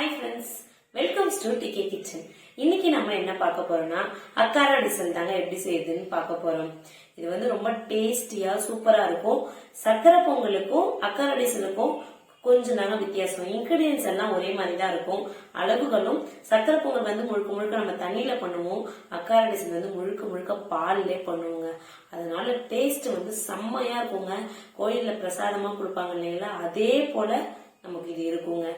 Hi friends welcome to D K kitchen இன்னைக்கு நம்ம என்ன பார்க்க போறோம்னா அக்காரா டிசைன் தாங்க எப்படி செய்யுதுன்னு பார்க்க போறோம். இது வந்து ரொம்ப டேஸ்டியா சூப்பரா இருக்கும். சக்கரை பொங்கலுக்கும் அக்காரா டிசைனுக்கும் கொஞ்சம் தாங்க வித்தியாசம். இன்கிரீடியன்ஸ் எல்லாம் ஒரே மாதிரி தான் இருக்கும். அளவுகளும் சக்கரை பொங்கல் வந்து முழுக்க முழுக்க நம்ம தண்ணியில பண்ணுவோம். அக்கார டிசைன் வந்து முழுக்க முழுக்க பாலிலே பண்ணுவோங்க. அதனால டேஸ்ட் வந்து செம்மையா இருக்குங்க. கோயில்ல பிரசாதமா கொடுப்பாங்க இல்லைங்களா? அதே போல நமக்கு இது இருக்குங்க.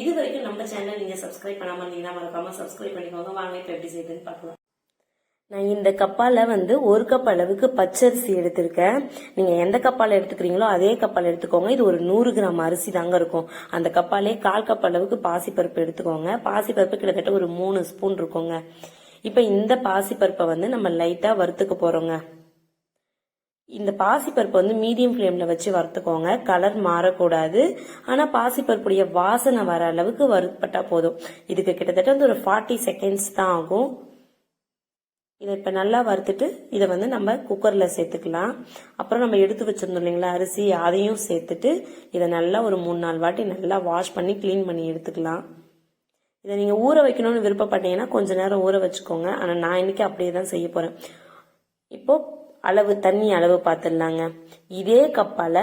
இது வரைக்கும் நம்ம சேனல் நீங்கள் சப்ஸ்கிரைப் பண்ணாமல் இருந்தீங்கன்னா மறக்காமல் சப்ஸ்கிரைப் பண்ணிக்கோங்க. வாங்க இப்போ எப்படி செய்யுதுன்னு பார்க்கலாம். நான் இந்த கப்பால வந்து ஒரு கப் அளவுக்கு பச்சரிசி எடுத்திருக்கேன். நீங்க எந்த கப்பால எடுத்துக்கிறீங்களோ அதே கப்பால எடுத்துக்கோங்க. இது ஒரு நூறு கிராம் அரிசி தாங்க இருக்கும். அந்த கப்பாலே கால் கப் அளவுக்கு பாசிப்பருப்பு எடுத்துக்கோங்க. பாசிப்பருப்பு கிட்டத்தட்ட ஒரு மூணு ஸ்பூன் இருக்குங்க. இப்ப இந்த பாசிப்பருப்பை வந்து நம்ம லைட்டா வறுத்துக்க போறோங்க. இந்த பாசிப்பருப்பு வந்து மீடியம் ஃப்ளேமில் வச்சு வறுத்துக்கோங்க. கலர் மாறக்கூடாது. ஆனால் பாசிப்பருப்புடைய வாசனை வர அளவுக்கு வறுப்பட்டால் போதும். இதுக்கு கிட்டத்தட்ட வந்து ஒரு ஃபார்ட்டி செகண்ட்ஸ் தான் ஆகும். இதை இப்போ நல்லா வறுத்துட்டு இதை வந்து நம்ம குக்கரில் சேர்த்துக்கலாம். அப்புறம் நம்ம எடுத்து வச்சுருந்தோம் இல்லைங்களா அரிசி அதையும் சேர்த்துட்டு இதை நல்லா ஒரு மூணு நாலு வாட்டி நல்லா வாஷ் பண்ணி க்ளீன் பண்ணி எடுத்துக்கலாம். இதை நீங்கள் ஊற வைக்கணும்னு விருப்பப்பட்டீங்கன்னா கொஞ்ச நேரம் ஊற வச்சுக்கோங்க. ஆனால் நான் இன்னைக்கு அப்படியே தான் செய்ய போகிறேன் இப்போது அளவு தண்ணி அளவு பார்த்துடலாங்க. இதே கப்பால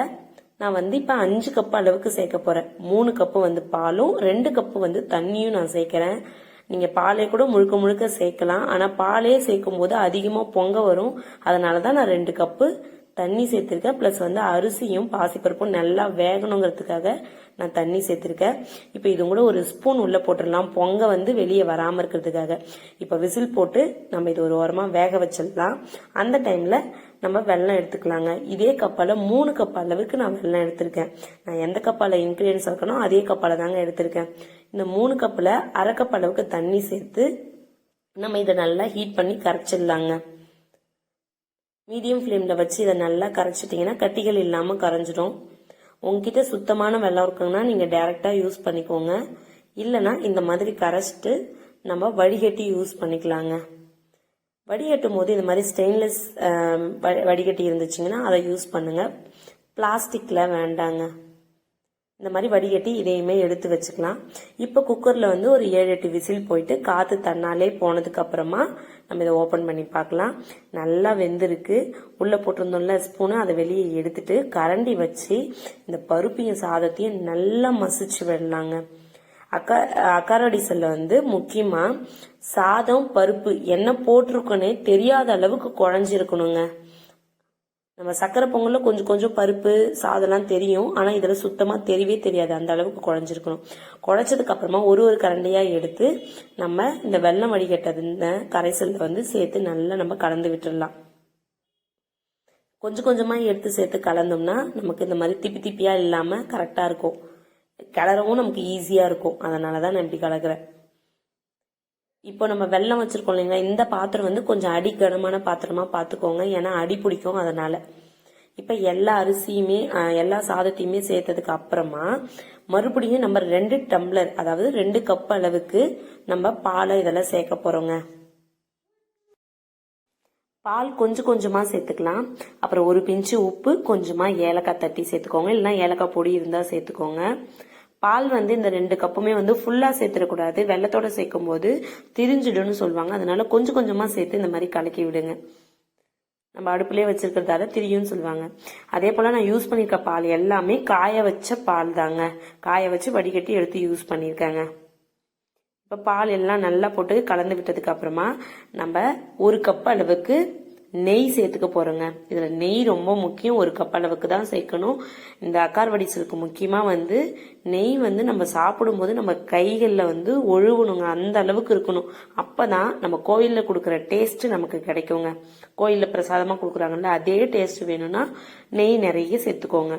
நான் வந்து இப்போ அஞ்சு கப் அளவுக்கு சேர்க்க போறேன். மூணு கப்பு வந்து பாலும் ரெண்டு கப்பு வந்து தண்ணியும் நான் சேர்க்கிறேன். நீங்க பாலே கூட முழுக்க முழுக்க சேர்க்கலாம். ஆனா பாலே சேர்க்கும் போது அதிகமா பொங்க வரும். அதனால தான் நான் ரெண்டு கப்பு தண்ணி சேர்த்துருக்கேன். ப்ளஸ் வந்து அரிசியும் பாசிப்பருப்பும் நல்லா வேகணுங்கிறதுக்காக நான் தண்ணி சேர்த்துருக்கேன். இப்போ இது கூட ஒரு ஸ்பூன் உள்ளே போட்டுடலாம். பொங்க வந்து வெளியே வராமல் இருக்கிறதுக்காக. இப்போ விசில் போட்டு நம்ம இது ஒரு ஓரமாக வேக வச்சிடலாம். அந்த டைமில் நம்ம வெள்ளம் எடுத்துக்கலாங்க. இதே கப்பால் மூணு கப் அளவுக்கு நான் வெள்ளம் எடுத்திருக்கேன். நான் எந்த கப்பால் இன்க்ரீடியன்ஸ் இருக்கணும் அதே கப்பால் தாங்க எடுத்திருக்கேன். இந்த மூணு கப்பில் அரை கப் அளவுக்கு தண்ணி சேர்த்து நம்ம இதை நல்லா ஹீட் பண்ணி கரைச்சிடலாங்க. மீடியம் ஃப்ளேமில் வச்சு இதை நல்லா கரைச்சிட்டிங்கன்னா கட்டிகள் இல்லாமல் கரைஞ்சிடும். உங்ககிட்ட சுத்தமான வெள்ளம் இருக்குங்கன்னா நீங்கள் டைரெக்டாக யூஸ் பண்ணிக்கோங்க. இல்லைன்னா இந்த மாதிரி கரைச்சிட்டு நம்ம வடிகட்டி யூஸ் பண்ணிக்கலாங்க. வடிகட்டும் போது இந்த மாதிரி ஸ்டெயின்லெஸ் வடிகட்டி இருந்துச்சுங்கன்னா அதை யூஸ் பண்ணுங்கள் பிளாஸ்டிக்கில் வேண்டாங்க. இந்த மாதிரி வடிகட்டி இதையுமே எடுத்து வச்சுக்கலாம். இப்போ குக்கரில் வந்து ஒரு ஏழு எட்டு விசில் போயிட்டு காற்று தன்னாலே போனதுக்கு அப்புறமா நம்ம இதை ஓப்பன் பண்ணி பார்க்கலாம். நல்லா வெந்திருக்கு. உள்ளே போட்டிருந்தோம்ல ஸ்பூனு அதை வெளியே எடுத்துட்டு கரண்டி வச்சு இந்த பருப்பையும் சாதத்தையும் நல்லா மசிச்சு விடலாங்க. அக்கா அக்காரடிசல்ல வந்து முக்கியமாக சாதம் பருப்பு என்ன போட்டிருக்கோன்னே தெரியாத அளவுக்கு குழஞ்சிருக்கணுங்க. நம்ம சக்கரை பொங்கல்ல கொஞ்சம் கொஞ்சம் பருப்பு சாதம்லாம் தெரியும். ஆனா இதுல சுத்தமா தெரியவே தெரியாது. அந்த அளவுக்கு குழஞ்சிருக்கணும். குழைச்சதுக்கு அப்புறமா ஒரு ஒரு கரண்டியா எடுத்து நம்ம இந்த வெள்ளம் வடிகட்டது இந்த கரைசல்ல வந்து சேர்த்து நல்லா நம்ம கலந்து விட்டுடலாம் கொஞ்சம் கொஞ்சமா எடுத்து சேர்த்து கலந்தோம்னா நமக்கு இந்த மாதிரி திப்பி திப்பியா இல்லாம கரெக்டா இருக்கும். கிளறவும் நமக்கு ஈஸியா இருக்கும். அதனாலதான் நான் இப்படி கலக்குறேன். இப்போ நம்ம வெள்ளம் வச்சிருக்கோம் இல்லைங்களா? இந்த பாத்திரம் வந்து கொஞ்சம் அடி கனமான பாத்திரமா பார்த்துக்கோங்க ஏன்னா அடி பிடிக்கும் அதனால. இப்போ எல்லா அரிசியுமே எல்லா சாதத்தையுமே சேர்த்ததுக்கு அப்புறமா மறுபடியும் நம்ம ரெண்டு டம்ளர் அதாவது ரெண்டு கப் அளவுக்கு நம்ம பாலை இதெல்லாம் சேர்க்க போறோங்க. பால் கொஞ்சம் கொஞ்சமா சேர்த்துக்கலாம். அப்புறம் ஒரு பிஞ்சு உப்பு கொஞ்சமா ஏலக்காய் தட்டி சேர்த்துக்கோங்க. இல்லைன்னா ஏலக்காய் பொடி இருந்தா சேர்த்துக்கோங்க. பால் வந்து இந்த ரெண்டு கப்புமே வந்து ஃபுல்லாக சேர்த்துடக்கூடாது. வெள்ளத்தோட சேர்க்கும் போது திரிஞ்சிடும்னு சொல்லுவாங்க. அதனால கொஞ்சம் கொஞ்சமாக சேர்த்து இந்த மாதிரி கலக்கி விடுங்க. நம்ம அடுப்புலேயே வச்சிருக்கிறதால திரியும்னு சொல்லுவாங்க. அதே போல் நான் யூஸ் பண்ணியிருக்க பால் எல்லாமே காய வச்ச பால் தாங்க. காய வச்சு வடிகட்டி எடுத்து யூஸ் பண்ணியிருக்கேங்க இப்போ பால் எல்லாம் நல்லா போட்டு கலந்து விட்டதுக்கு அப்புறமா நம்ம ஒரு கப் அளவுக்கு நெய் சேர்த்துக்க போகிறோங்க இதில் நெய் ரொம்ப முக்கியம். ஒரு கப் அளவுக்கு தான் சேர்க்கணும். இந்த அக்கார் வடிசலுக்கு முக்கியமாக வந்து நெய் வந்து நம்ம சாப்பிடும்போது நம்ம கைகளில் வந்து ஒழுகணுங்க. அந்த அளவுக்கு இருக்கணும். அப்போ தான் நம்ம கோயிலில் கொடுக்குற டேஸ்ட்டு நமக்கு கிடைக்குங்க. கோயிலில் பிரசாதமாக கொடுக்குறாங்கல்ல அதே டேஸ்ட் வேணும்னா நெய் நிறைய சேர்த்துக்கோங்க.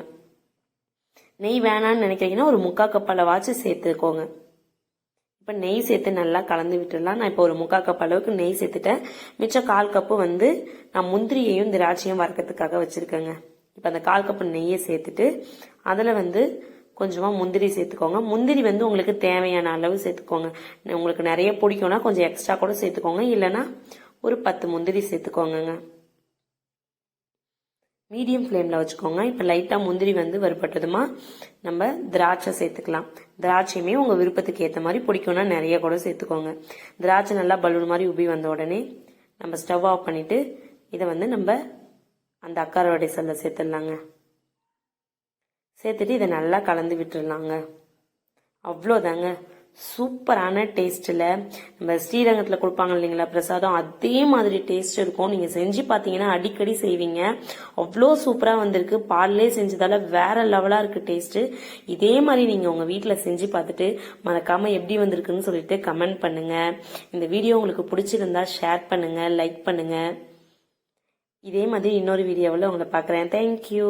நெய் வேணான்னு நினைக்கிறீங்கன்னா ஒரு முக்கா கப் அளவாச்சும் சேர்த்துக்கோங்க. இப்போ நெய் சேர்த்து நல்லா கலந்து விட்டுடலாம். நான் இப்போ ஒரு முக்கால் கப் அளவுக்கு நெய் சேர்த்துட்டேன். மிச்சம் கால் கப்பு வந்து நான் முந்திரியையும் திராட்சையும் வறுக்கிறதுக்காக வச்சுருக்கேங்க. இப்போ அந்த கால் கப்பு நெய்யை சேர்த்துட்டு அதில் வந்து கொஞ்சமாக முந்திரி சேர்த்துக்கோங்க. முந்திரி வந்து உங்களுக்கு தேவையான அளவு சேர்த்துக்கோங்க. உங்களுக்கு நிறைய பிடிக்கும்னா கொஞ்சம் எக்ஸ்ட்ரா கூட சேர்த்துக்கோங்க. இல்லைன்னா ஒரு பத்து முந்திரி சேர்த்துக்கோங்க மீடியம் ஃப்ளேமில் வச்சுக்கோங்க. இப்போ லைட்டாக முந்திரி வந்து வறுபட்டதுமா நம்ம திராட்சை சேர்த்துக்கலாம். திராட்சையுமே உங்கள் விருப்பத்துக்கு ஏற்ற மாதிரி பிடிக்கும்னா நிறைய கூட சேர்த்துக்கோங்க. திராட்சை நல்லா பலூன் மாதிரி உபி வந்த உடனே நம்ம ஸ்டவ் ஆஃப் பண்ணிவிட்டு இதை வந்து நம்ம அந்த அக்காரோடைய செல்ல சேர்த்துடலாங்க. சேர்த்துட்டு இதை நல்லா கலந்து விட்டுறலாங்க அவ்வளோதாங்க. சூப்பரான டேஸ்ட்டில் நம்ம ஸ்ரீரங்கத்தில் கொடுப்பாங்க இல்லைங்களா பிரசாதம்? அதே மாதிரி டேஸ்ட் இருக்கும். நீங்கள் செஞ்சு பார்த்தீங்கன்னா அடிக்கடி செய்வீங்க. அவ்வளோ சூப்பராக வந்திருக்கு. பால்லே செஞ்சதால வேற லெவலாக இருக்குது டேஸ்ட்டு இதே மாதிரி நீங்கள் உங்கள் வீட்டில் செஞ்சு பார்த்துட்டு மறக்காமல் எப்படி வந்திருக்குன்னு சொல்லிட்டு கமெண்ட் பண்ணுங்கள் இந்த வீடியோ உங்களுக்கு பிடிச்சிருந்தா ஷேர் பண்ணுங்கள் லைக் பண்ணுங்கள் இதே மாதிரி இன்னொரு வீடியோவில் உங்களை பார்க்குறேன். தேங்க்யூ